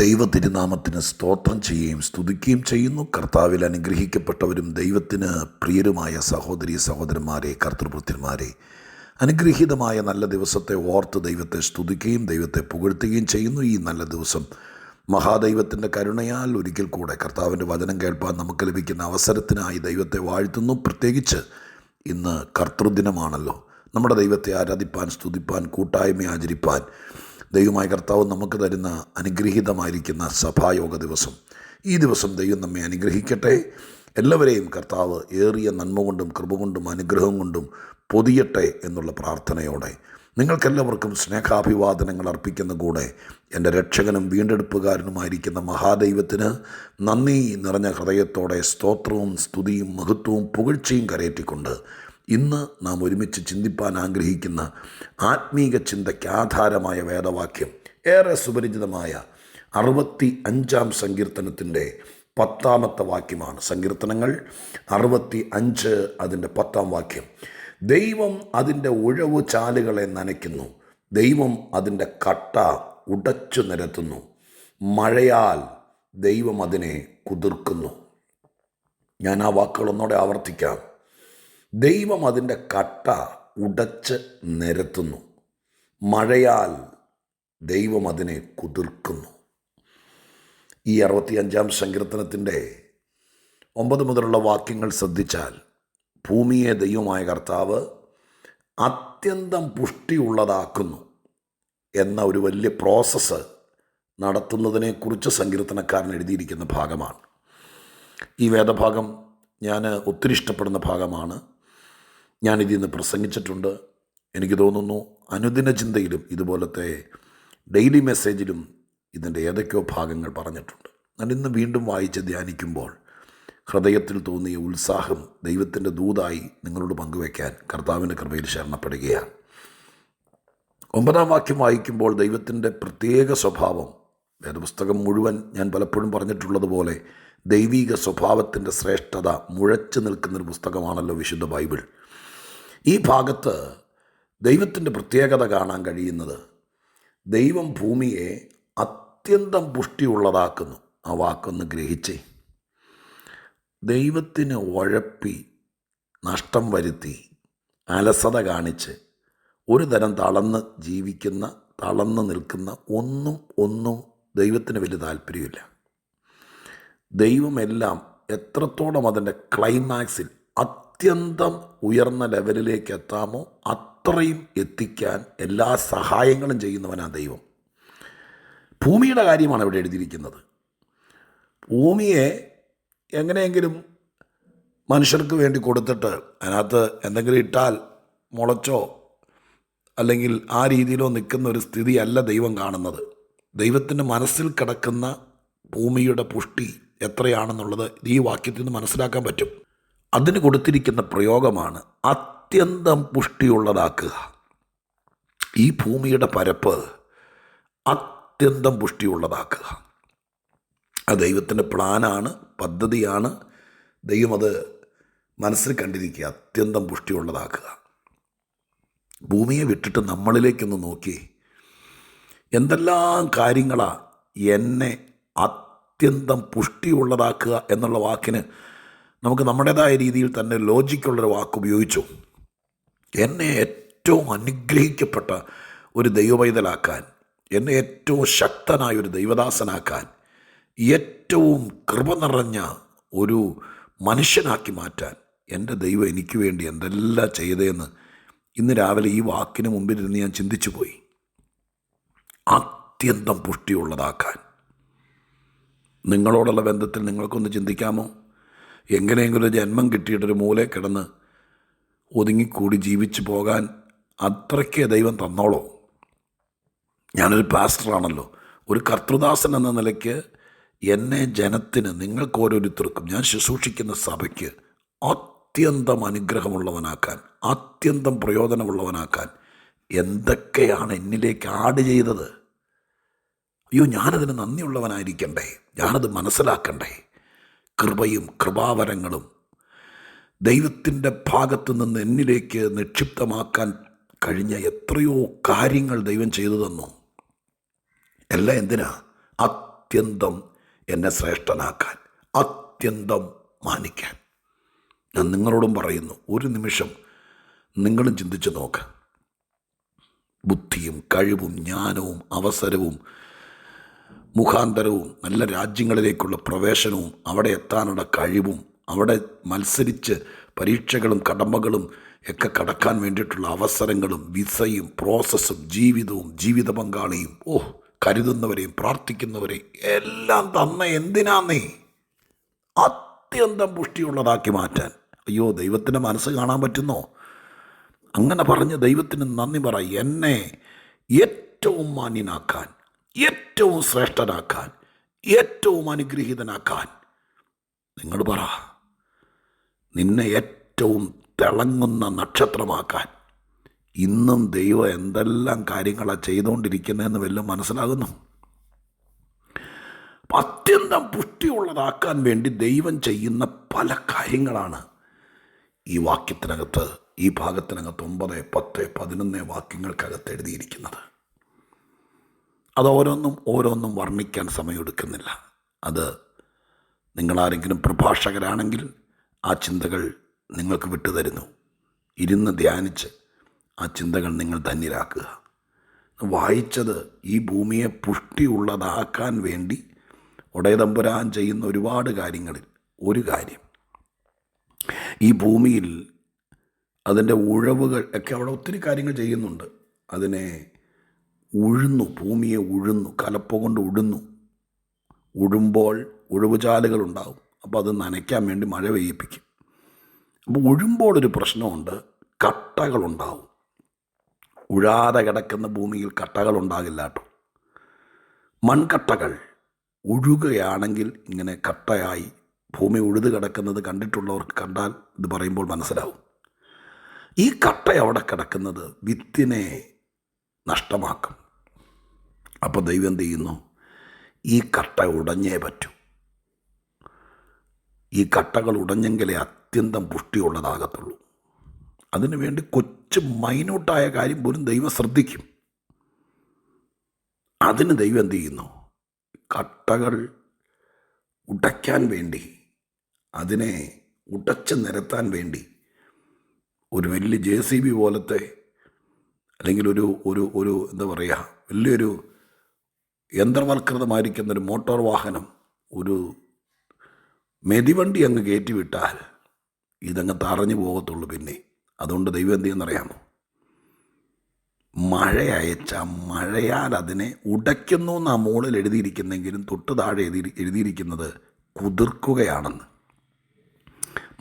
ദൈവ തിരുനാമത്തിന് സ്തോത്രം ചെയ്യുകയും സ്തുതിക്കുകയും ചെയ്യുന്നു. കർത്താവിൽ അനുഗ്രഹിക്കപ്പെട്ടവരും ദൈവത്തിന് പ്രിയരുമായ സഹോദരി സഹോദരന്മാരെ കർത്തൃപുത്രന്മാരെ അനുഗ്രഹീതമായ നല്ല ദിവസത്തെ ഓർത്ത് ദൈവത്തെ സ്തുതിക്കുകയും ദൈവത്തെ പുകഴ്ത്തുകയും ചെയ്യുന്നു. ഈ നല്ല ദിവസം മഹാദൈവത്തിന്റെ കരുണയാൽ ഒരിക്കൽ കൂടെ കർത്താവിന്റെ വചനം കേൾപ്പാൻ നമുക്ക് ലഭിക്കുന്ന അവസരത്തിനായി ദൈവത്തെ വാഴ്ത്തുന്നു. പ്രത്യേകിച്ച് ഇന്ന് കർത്തൃദിനമാണല്ലോ. നമ്മുടെ ദൈവത്തെ ആരാധിപ്പാൻ സ്തുതിപ്പാൻ കൂട്ടായ്മ ആചരിപ്പാൻ ദൈവമായ കർത്താവ് നമുക്ക് തരുന്ന അനുഗ്രഹീതമായിരിക്കുന്ന സഭായോഗ ദിവസം. ഈ ദിവസം ദൈവം നമ്മെ അനുഗ്രഹിക്കട്ടെ. എല്ലാവരെയും കർത്താവ് ഏറിയ നന്മ കൊണ്ടും കൃപ കൊണ്ടും അനുഗ്രഹം കൊണ്ടും പൊതിയട്ടെ എന്നുള്ള പ്രാർത്ഥനയോടെ നിങ്ങൾക്കെല്ലാവർക്കും സ്നേഹാഭിവാദനങ്ങൾ അർപ്പിക്കുന്ന കൂടെ എന്റെ രക്ഷകനും വീണ്ടെടുപ്പുകാരനുമായിരിക്കുന്ന മഹാദൈവത്തിന് നന്ദി നിറഞ്ഞ ഹൃദയത്തോടെ സ്തോത്രവും സ്തുതിയും മഹത്വവും പുകഴ്ചയും കരയറ്റിക്കൊണ്ട് ഇന്ന് നാം ഒരുമിച്ച് ചിന്തിപ്പാൻ ആഗ്രഹിക്കുന്ന ആത്മീക ചിന്തയ്ക്ക് ആധാരമായ വേദവാക്യം ഏറെ സുപരിചിതമായ അറുപത്തി അഞ്ചാം സങ്കീർത്തനത്തിന്റെ പത്താമത്തെ വാക്യമാണ്. സങ്കീർത്തനങ്ങൾ അറുപത്തി അഞ്ച് അതിന്റെ പത്താം വാക്യം. ദൈവം അതിന്റെ ഉഴവു ചാലുകളെ നനയ്ക്കുന്നു. ദൈവം അതിന്റെ കട്ട ഉടച്ചു നിരത്തുന്നു. മഴയാൽ ദൈവം അതിനെ കുതിർക്കുന്നു. ഞാൻ ആ വാക്കുകൾ ഒന്നോടെ ആവർത്തിക്കാം. ദൈവം അതിന്റെ കട്ട ഉടച്ച് നിരത്തുന്നു. മഴയാൽ ദൈവം അതിനെ കുതിർക്കുന്നു. ഈ അറുപത്തിയഞ്ചാം സങ്കീർത്തനത്തിന്റെ ഒമ്പത് മുതലുള്ള വാക്യങ്ങൾ ശ്രദ്ധിച്ചാൽ ഭൂമിയെ ദൈവമായ കർത്താവ് അത്യന്തം പുഷ്ടിയുള്ളതാക്കുന്നു എന്ന ഒരു വലിയ പ്രോസസ്സ് നടത്തുന്നതിനെക്കുറിച്ച് സങ്കീർത്തനക്കാരൻ എഴുതിയിരിക്കുന്ന ഭാഗമാണ്. ഈ വേദഭാഗം ഞാൻ ഒത്തിരി ഇഷ്ടപ്പെടുന്ന ഭാഗമാണ്. ഞാനിതിൽ നിന്ന് പ്രസംഗിച്ചിട്ടുണ്ട്. എനിക്ക് തോന്നുന്നു അനുദിന ചിന്തയിലും ഇതുപോലത്തെ ഡെയിലി മെസ്സേജിലും ഇതിന്റെ ഏതൊക്കെയോ ഭാഗങ്ങൾ പറഞ്ഞിട്ടുണ്ട്. ഞാൻ ഇന്ന് വീണ്ടും വായിച്ച് ധ്യാനിക്കുമ്പോൾ ഹൃദയത്തിൽ തോന്നിയ ഉത്സാഹം ദൈവത്തിന്റെ ദൂതായി നിങ്ങളോട് പങ്കുവയ്ക്കാൻ കർത്താവിന്റെ കൃപയിൽ ശരണപ്പെടുകയാണ്. ഒമ്പതാം വാക്യം വായിക്കുമ്പോൾ ദൈവത്തിന്റെ പ്രത്യേക സ്വഭാവം വേദപുസ്തകം മുഴുവൻ ഞാൻ പലപ്പോഴും പറഞ്ഞിട്ടുള്ളതുപോലെ ദൈവീക സ്വഭാവത്തിന്റെ ശ്രേഷ്ഠത മുഴച്ചു നിൽക്കുന്നൊരു പുസ്തകമാണല്ലോ വിശുദ്ധ ബൈബിൾ. ഈ ഭാഗത്ത് ദൈവത്തിന്റെ പ്രത്യേകത കാണാൻ കഴിയുന്നത് ദൈവം ഭൂമിയെ അത്യന്തം പുഷ്ടിയുള്ളതാക്കുന്നു. ആ വാക്കൊന്ന് ഗ്രഹിച്ചേ. ദൈവത്തിന് ഉഴപ്പി നഷ്ടം വരുത്തി അലസത കാണിച്ച് ഒരു തരം തളർന്ന് ജീവിക്കുന്ന തളന്ന് നിൽക്കുന്ന ഒന്നും ഒന്നും ദൈവത്തിന് വലിയ താല്പര്യമില്ല. ദൈവമെല്ലാം എത്രത്തോളം അതിന്റെ ക്ലൈമാക്സിൽ അത്യന്തം ഉയർന്ന ലെവലിലേക്ക് എത്താമോ അത്രയും എത്തിക്കാൻ എല്ലാ സഹായങ്ങളും ചെയ്യുന്നവനാണ് ദൈവം. ഭൂമിയുടെ കാര്യമാണ് ഇവിടെ എഴുതിയിരിക്കുന്നത്. ഭൂമിയെ എങ്ങനെയെങ്കിലും മനുഷ്യർക്ക് വേണ്ടി കൊടുത്തിട്ട് അതിനകത്ത് എന്തെങ്കിലും ഇട്ടാൽ മുളച്ചോ അല്ലെങ്കിൽ ആ രീതിയിലോ നിൽക്കുന്ന ഒരു സ്ഥിതിയല്ല ദൈവം കാണുന്നത്. ദൈവത്തിന്റെ മനസ്സിൽ കിടക്കുന്ന ഭൂമിയുടെ പുഷ്ടി എത്രയാണെന്നുള്ളത് ഈ വാക്യത്തിൽ നിന്ന് മനസ്സിലാക്കാൻ പറ്റും. അതിന് കൊടുത്തിരിക്കുന്ന പ്രയോഗമാണ് അത്യന്തം പുഷ്ടിയുള്ളതാക്കുക. ഈ ഭൂമിയുടെ പരപ്പ് അത്യന്തം പുഷ്ടിയുള്ളതാക്കുക. ആ ദൈവത്തിന്റെ പ്ലാനാണ് പദ്ധതിയാണ്. ദൈവം അത് മനസ്സിൽ കണ്ടിരിക്കുക അത്യന്തം പുഷ്ടിയുള്ളതാക്കുക. ഭൂമിയെ വിട്ടിട്ട് നമ്മളിലേക്കൊന്ന് നോക്കി. എന്തെല്ലാം കാര്യങ്ങളാണ് എന്നെ അത്യന്തം പുഷ്ടിയുള്ളതാക്കുക എന്നുള്ള വാക്കിന് നമുക്ക് നമ്മുടേതായ രീതിയിൽ തന്നെ ലോജിക്കുള്ളൊരു വാക്ക് ഉപയോഗിച്ചു എന്നെ ഏറ്റവും അനുഗ്രഹിക്കപ്പെട്ട ഒരു ദൈവപൈതലാക്കാൻ എന്നെ ഏറ്റവും ശക്തനായ ഒരു ദൈവദാസനാക്കാൻ ഏറ്റവും കൃപ നിറഞ്ഞ ഒരു മനുഷ്യനാക്കി മാറ്റാൻ എന്റെ ദൈവം എനിക്ക് വേണ്ടി എന്തെല്ലാം ചെയ്തതെന്ന് ഇന്ന് രാവിലെ ഈ വാക്കിന് മുമ്പിലിരുന്ന് ഞാൻ ചിന്തിച്ചു പോയി അത്യന്തം പുഷ്ടിയുള്ളതാക്കാൻ. നിങ്ങളോടുള്ള ബന്ധത്തിൽ നിങ്ങൾക്കൊന്ന് ചിന്തിക്കാമോ? എങ്ങനെയെങ്കിലും ജന്മം കിട്ടിയിട്ടൊരു മൂലെ കിടന്ന് ഒതുങ്ങിക്കൂടി ജീവിച്ചു പോകാൻ അത്രയ്ക്ക് ദൈവം തന്നോളോ. ഞാനൊരു പാസ്റ്ററാണല്ലോ. ഒരു കർത്തൃദാസൻ എന്ന നിലയ്ക്ക് എന്നെ ജനത്തിന് നിങ്ങൾക്ക് ഓരോരുത്തർക്കും ഞാൻ ശുശ്രൂഷിക്കുന്ന സഭയ്ക്ക് അത്യന്തം അനുഗ്രഹമുള്ളവനാക്കാൻ അത്യന്തം പ്രയോജനമുള്ളവനാക്കാൻ എന്തൊക്കെയാണ് എന്നിലേക്ക് ആഡ് ചെയ്തത്? അയ്യോ ഞാനതിന് നന്ദിയുള്ളവനായിരിക്കണ്ടേ? ഞാനത് മനസ്സിലാക്കണ്ടേ? കൃപയും കൃപാവരങ്ങളും ദൈവത്തിന്റെ ഭാഗത്തു നിന്ന് എന്നിലേക്ക് നിക്ഷിപ്തമാക്കാൻ കഴിഞ്ഞ എത്രയോ കാര്യങ്ങൾ ദൈവം ചെയ്തു തന്നു. എല്ലാം എന്തിനാ? അത്യന്തം എന്നെ ശ്രേഷ്ഠനാക്കാൻ അത്യന്തം മാനിക്കാൻ. ഞാൻ നിങ്ങളോടും പറയുന്നു ഒരു നിമിഷം നിങ്ങളും ചിന്തിച്ച് നോക്കുക ബുദ്ധിയും കഴിവും ജ്ഞാനവും അവസരവും മുഖാന്തരവും നല്ല രാജ്യങ്ങളിലേക്കുള്ള പ്രവേശനവും അവിടെ എത്താനുള്ള കഴിവും അവിടെ മത്സരിച്ച് പരീക്ഷകളും കടമകളും ഒക്കെ കടക്കാൻ വേണ്ടിയിട്ടുള്ള അവസരങ്ങളും വിസയും പ്രോസസ്സും ജീവിതവും ജീവിത പങ്കാളിയും ഓഹ് കരുതുന്നവരെയും പ്രാർത്ഥിക്കുന്നവരെയും എല്ലാം തന്ന എന്തിനാന്നേ? അത്യന്തം പുഷ്ടിയുള്ളതാക്കി മാറ്റാൻ. അയ്യോ ദൈവത്തിന്റെ മനസ്സ് കാണാൻ പറ്റുന്നോ? അങ്ങനെ പറഞ്ഞ് ദൈവത്തിന് നന്ദി പറ. എന്നെ ഏറ്റവും മാന്യനാക്കാൻ ഏറ്റവും ശ്രേഷ്ഠനാക്കാൻ ഏറ്റവും അനുഗ്രഹീതനാക്കാൻ. നിങ്ങൾ പറ നിന്നെ ഏറ്റവും തിളങ്ങുന്ന നക്ഷത്രമാക്കാൻ ഇന്നും ദൈവം എന്തെല്ലാം കാര്യങ്ങളാണ് ചെയ്തുകൊണ്ടിരിക്കുന്നതെന്ന് വല്ലതും മനസ്സിലാകുന്നു? അത്യന്തം പുഷ്ടിയുള്ളതാക്കാൻ വേണ്ടി ദൈവം ചെയ്യുന്ന പല കാര്യങ്ങളാണ്. ഈ വാക്യത്തിനകത്ത് ഈ ഭാഗത്തിനകത്ത് ഒമ്പത് പത്ത് പതിനൊന്ന് വാക്യങ്ങൾക്കകത്ത് എഴുതിയിരിക്കുന്നത്. അത് ഓരോന്നും ഓരോന്നും വർണിക്കാൻ സമയമെടുക്കുന്നില്ല. അത് നിങ്ങളാരെങ്കിലും പ്രഭാഷകരാണെങ്കിൽ ആ ചിന്തകൾ നിങ്ങൾക്ക് വിട്ടുതരുന്നു. ഇരുന്ന് ധ്യാനിച്ച് ആ ചിന്തകൾ നിങ്ങൾ ധന്യരാക്കുക. വായിച്ചത് ഈ ഭൂമിയെ പുഷ്ടിയുള്ളതാക്കാൻ വേണ്ടി ഉടയതമ്പുരാൻ ചെയ്യുന്ന ഒരുപാട് കാര്യങ്ങളിൽ ഒരു കാര്യം. ഈ ഭൂമിയിൽ അതിന്റെ ഉഴവുകൾ ഒക്കെ അവിടെ ഒത്തിരി കാര്യങ്ങൾ ചെയ്യുന്നുണ്ട്. അതിനെ ഉഴുന്നു ഭൂമിയെ ഉഴുന്നു കലപ്പ കൊണ്ട് ഉഴുന്നു. ഉഴുമ്പോൾ ഉഴവുചാലുകൾ ഉണ്ടാവും. അപ്പോൾ അത് നനയ്ക്കാൻ വേണ്ടി മഴ പെയ്യിപ്പിക്കും. അപ്പോൾ ഉഴുമ്പോൾ ഒരു പ്രശ്നമുണ്ട് കട്ടകളുണ്ടാവും ഉഴാതെ കിടക്കുന്ന ഭൂമിയിൽ കട്ടകൾ ഉണ്ടാകില്ല കേട്ടോ. മൺകട്ടകൾ ഉഴുകയാണെങ്കിൽ ഇങ്ങനെ കട്ടയായി ഭൂമി ഉഴുത് കിടക്കുന്നത് കണ്ടിട്ടുള്ളവർക്ക് കണ്ടാൽ ഇത് പറയുമ്പോൾ മനസ്സിലാവും. ഈ കട്ട അവിടെ കിടക്കുന്നത്? വിത്തിനെ നഷ്ടമാക്കും. അപ്പോൾ ദൈവം എന്ത് ചെയ്യുന്നു? ഈ കട്ട ഉടഞ്ഞേ പറ്റൂ. ഈ കട്ടകൾ ഉടഞ്ഞെങ്കിലേ അത്യന്തം പുഷ്ടിയുള്ളതാകത്തുള്ളൂ. അതിനുവേണ്ടി കൊച്ചു മൈന്യൂട്ടായ കാര്യം പോലും ദൈവം ശ്രദ്ധിക്കും. അതിന് ദൈവം എന്ത് ചെയ്യുന്നു? കട്ടകൾ ഉടയ്ക്കാൻ വേണ്ടി അതിനെ ഉടച്ച് നിരത്താൻ വേണ്ടി ഒരു വലിയ ജെ സി ബി പോലത്തെ അല്ലെങ്കിൽ ഒരു ഒരു ഒരു എന്താ പറയുക വലിയൊരു യന്ത്രവൽകൃതമായിരിക്കുന്ന ഒരു മോട്ടോർ വാഹനം ഒരു മെതിവണ്ടി അങ്ങ് കയറ്റിവിട്ടാൽ ഇതങ്ങ് തറഞ്ഞു പോകത്തുള്ളൂ പിന്നെ. അതുകൊണ്ട് ദൈവം എന്ത് ചെയ്യുന്നറിയാമോ മഴ അയച്ച മഴയാൽ അതിനെ ഉടയ്ക്കുന്നു എന്നാ മുകളിൽ എഴുതിയിരിക്കുന്നെങ്കിലും തൊട്ട് താഴെ എഴുതി എഴുതിയിരിക്കുന്നത് കുതിർക്കുകയാണെന്ന്.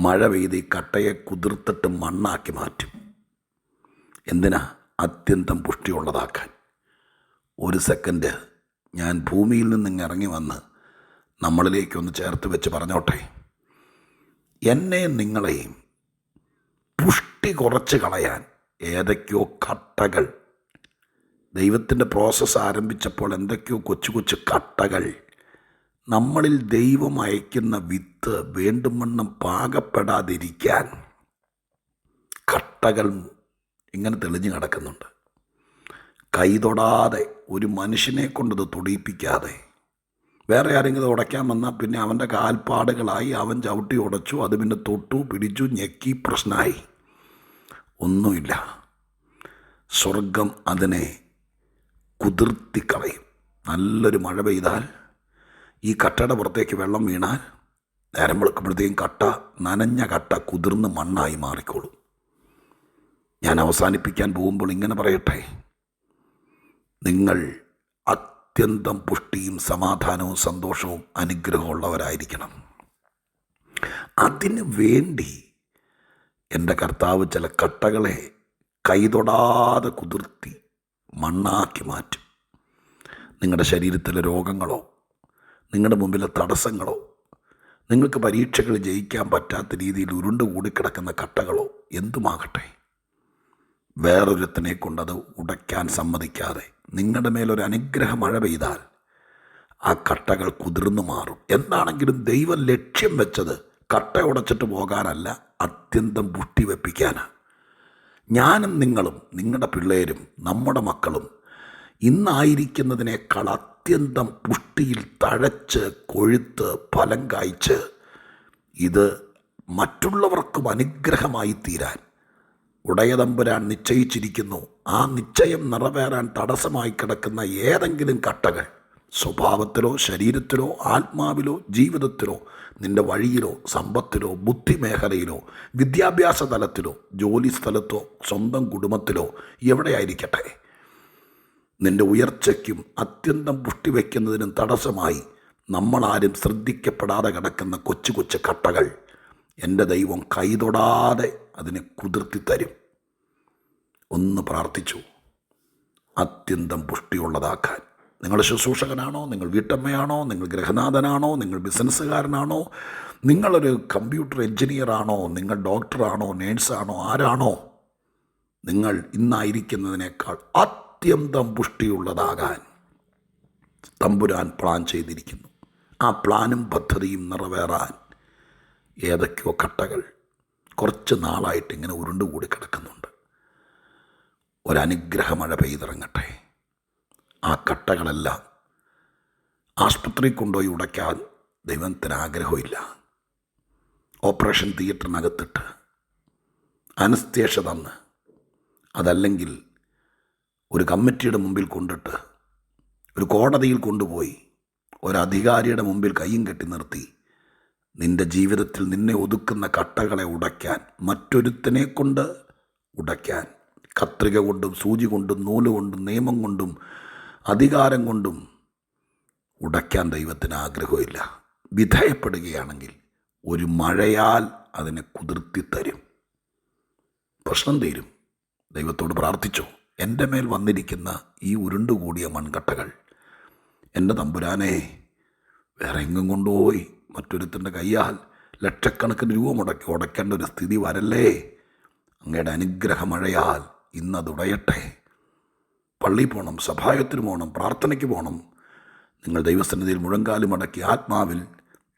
മഴ പെയ്ത് ഈ കട്ടയെ കുതിർത്തിട്ട് മണ്ണാക്കി മാറ്റും. എന്തിനാ? അത്യന്തം പുഷ്ടിയുള്ളതാക്കാൻ. ഒരു സെക്കൻഡ് ഞാൻ ഭൂമിയിൽ നിന്ന് ഇറങ്ങി വന്ന് നമ്മളിലേക്കൊന്ന് ചേർത്ത് വെച്ച് പറഞ്ഞോട്ടെ? എന്നെ നിങ്ങളെയും പുഷ്ടി കുറച്ച് കളയാൻ ഏതൊക്കെയോ കട്ടകൾ. ദൈവത്തിന്റെ പ്രോസസ്സ് ആരംഭിച്ചപ്പോൾ എന്തൊക്കെയോ കൊച്ചു കൊച്ചു കട്ടകൾ. നമ്മളിൽ ദൈവം അയക്കുന്ന വിത്ത് വേണ്ടുമണ്ണം പാകപ്പെടാതിരിക്കാൻ കട്ടകൾ ഇങ്ങനെ തെളിഞ്ഞു കിടക്കുന്നുണ്ട്. കൈതൊടാതെ ഒരു മനുഷ്യനെ കൊണ്ടത് തൊടിയിപ്പിക്കാതെ. വേറെ ആരെങ്കിലും ഉടയ്ക്കാൻ വന്നാൽ പിന്നെ അവന്റെ കാൽപ്പാടുകളായി അവൻ ചവിട്ടി ഉടച്ചു അത് പിന്നെ തൊട്ടു പിടിച്ചു ഞെക്കി പ്രശ്നമായി ഒന്നുമില്ല. സ്വർഗം അതിനെ കുതിർത്തിക്കളയും നല്ലൊരു മഴ പെയ്താൽ ഈ കട്ടയുടെ പുറത്തേക്ക് വെള്ളം വീണാൽ നേരം വെളുക്കുമ്പോഴത്തേക്കും കട്ട നനഞ്ഞ കട്ട കുതിർന്ന് മണ്ണായി മാറിക്കോളും. ഞാൻ അവസാനിപ്പിക്കാൻ പോകുമ്പോൾ ഇങ്ങനെ പറയട്ടെ? നിങ്ങൾ അത്യന്തം പുഷ്ടിയും സമാധാനവും സന്തോഷവും അനുഗ്രഹവും ഉള്ളവരായിരിക്കണം അതിനു വേണ്ടി എന്റെ കർത്താവ് ചില കട്ടകളെ കൈതൊടാതെ കുതിർത്തി മണ്ണാക്കി മാറ്റും. നിങ്ങളുടെ ശരീരത്തിലെ രോഗങ്ങളോ നിങ്ങളുടെ മുമ്പിലെ തടസ്സങ്ങളോ നിങ്ങൾക്ക് പരീക്ഷകൾ ജയിക്കാൻ പറ്റാത്ത രീതിയിൽ ഉരുണ്ട് കൂടിക്കിടക്കുന്ന കട്ടകളോ എന്തുമാകട്ടെ? വേറൊരുത്തനെ കൊണ്ടത് ഉടയ്ക്കാൻ സമ്മതിക്കാതെ നിങ്ങളുടെ മേലൊരു അനുഗ്രഹ മഴ പെയ്താൽ ആ കട്ടകൾ കുതിർന്നു മാറും. എന്താണെങ്കിലും ദൈവം ലക്ഷ്യം വെച്ചത് കട്ട ഉടച്ചിട്ട് പോകാനല്ല അത്യന്തം പുഷ്ടി വെപ്പിക്കാനാണ് ഞാനും നിങ്ങളും നിങ്ങളുടെ പിള്ളേരും നമ്മുടെ മക്കളും ഇന്നായിരിക്കുന്നതിനേക്കാൾ അത്യന്തം പുഷ്ടിയിൽ തഴച്ച് കൊഴുത്ത് ഫലം കായ്ച്ച് ഇത് മറ്റുള്ളവർക്കും അനുഗ്രഹമായി തീരാൻ ഉടയതമ്പുരാൻ നിശ്ചയിച്ചിരിക്കുന്നു. ആ നിശ്ചയം നിറവേറാൻ തടസ്സമായി കിടക്കുന്ന ഏതെങ്കിലും കട്ടകൾ സ്വഭാവത്തിലോ ശരീരത്തിലോ ആത്മാവിലോ ജീവിതത്തിലോ നിന്റെ വഴിയിലോ സമ്പത്തിലോ ബുദ്ധിമേഖലയിലോ വിദ്യാഭ്യാസ തലത്തിലോ ജോലി സ്ഥലത്തോ സ്വന്തം കുടുംബത്തിലോ എവിടെയായിരിക്കട്ടെ? നിന്റെ ഉയർച്ചയ്ക്കും അത്യന്തം പുഷ്ടി വയ്ക്കുന്നതിനും തടസ്സമായി നമ്മളാരും ശ്രദ്ധിക്കപ്പെടാതെ കിടക്കുന്ന കൊച്ചു കൊച്ചു കട്ടകൾ എന്റെ ദൈവം കൈതൊടാതെ അതിനെ കുതിർത്തി തരും ഒന്ന് പ്രാർത്ഥിച്ചു. അത്യന്തം പുഷ്ടിയുള്ളതാക്കാൻ. നിങ്ങൾ ശുശ്രൂഷകനാണോ? നിങ്ങൾ വീട്ടമ്മയാണോ? നിങ്ങൾ ഗൃഹനാഥനാണോ? നിങ്ങൾ ബിസിനസ്സുകാരനാണോ? നിങ്ങളൊരു കമ്പ്യൂട്ടർ എഞ്ചിനീയറാണോ? നിങ്ങൾ ഡോക്ടറാണോ? നേഴ്സാണോ? ആരാണോ? നിങ്ങൾ ഇന്നായിരിക്കുന്നതിനേക്കാൾ അത്യന്തം പുഷ്ടിയുള്ളതാകാൻ തമ്പുരാൻ പ്ലാൻ ചെയ്തിരിക്കുന്നു. ആ പ്ലാനും പദ്ധതിയും നിറവേറാൻ ഏതൊക്കെയോ കട്ടകൾ കുറച്ച് നാളായിട്ട് ഇങ്ങനെ ഉരുണ്ടുകൂടി കിടക്കുന്നുണ്ട്. ഒരനുഗ്രഹ മഴ പെയ്തിറങ്ങട്ടെ. ആ കട്ടകളെല്ലാം ആശുപത്രി കൊണ്ടുപോയി ഉടയ്ക്കാൻ ദൈവത്തിന് ആഗ്രഹമില്ല ഓപ്പറേഷൻ തിയേറ്ററിനകത്തിട്ട് അനസ്തേഷ തന്ന് അതല്ലെങ്കിൽ ഒരു കമ്മിറ്റിയുടെ മുമ്പിൽ കൊണ്ടിട്ട് ഒരു കോടതിയിൽ കൊണ്ടുപോയി ഒരധികാരിയുടെ മുമ്പിൽ കയ്യും കെട്ടി നിർത്തി നിന്റെ ജീവിതത്തിൽ നിന്നെ ഒതുക്കുന്ന കട്ടകളെ ഉടയ്ക്കാൻ മറ്റൊരുത്തനെ കൊണ്ട് ഉടയ്ക്കാൻ കത്രിക കൊണ്ടും സൂചി കൊണ്ടും നൂൽ കൊണ്ടും നിയമം കൊണ്ടും അധികാരം കൊണ്ടും ഉടയ്ക്കാൻ ദൈവത്തിന് ആഗ്രഹമില്ല. വിധേയപ്പെടുകയാണെങ്കിൽ ഒരു മഴയാൽ അതിനെ കുതിർത്തി തരും. പ്രശ്നം തീരും. ദൈവത്തോട് പ്രാർത്ഥിച്ചു. എന്റെ മേൽ വന്നിരിക്കുന്ന ഈ ഉരുണ്ടുകൂടിയ മൺകട്ടകൾ എന്റെ തമ്പുരാനെ വേറെ എങ്ങും കൊണ്ടുപോയി. മറ്റൊരുത്തിന്റെ കയ്യാൽ ലക്ഷക്കണക്കിന് രൂപ മുടക്കി ഉടയ്ക്കേണ്ട ഒരു സ്ഥിതി വരല്ലേ? അങ്ങയുടെ അനുഗ്രഹ മഴയാൽ ഇന്നത് ഉടയട്ടെ പള്ളിയിൽ പോകണം സഭായത്തിന് പോകണം പ്രാർത്ഥനയ്ക്ക് പോകണം നിങ്ങൾ ദൈവസന്നിധിയിൽ മുഴങ്കാലും അടക്കി ആത്മാവിൽ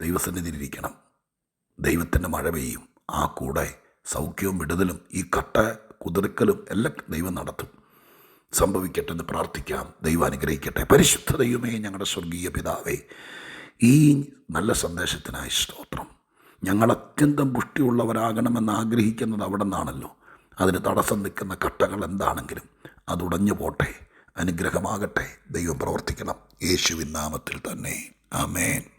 ദൈവസന്നിധിയിലിരിക്കണം. ദൈവത്തിന്റെ മഴ പെയ്യും. ആ കൂടെ സൗഖ്യവും വിടുതലും ഈ കട്ട കുതിർക്കലും എല്ലാം ദൈവം നടത്തും. സംഭവിക്കട്ടെ എന്ന് പ്രാർത്ഥിക്കാം. ദൈവം അനുഗ്രഹിക്കട്ടെ. പരിശുദ്ധ ദൈവമേ ഞങ്ങളുടെ സ്വർഗീയ പിതാവേ ഈ നല്ല സന്ദേശത്തിനായി സ്തോത്രം. ഞങ്ങൾ അത്യന്തം പുഷ്ടിയുള്ളവരാകണമെന്ന് ആഗ്രഹിക്കുന്നത് അവിടെ നിന്നാണല്ലോ. അതിന് തടസ്സം നിൽക്കുന്ന കട്ടകൾ എന്താണെങ്കിലും അതുടഞ്ഞു പോട്ടെ. അനുഗ്രഹമാകട്ടെ. ദൈവം പ്രവർത്തിക്കണം. യേശുവിൻ നാമത്തിൽ തന്നെ. ആമേൻ.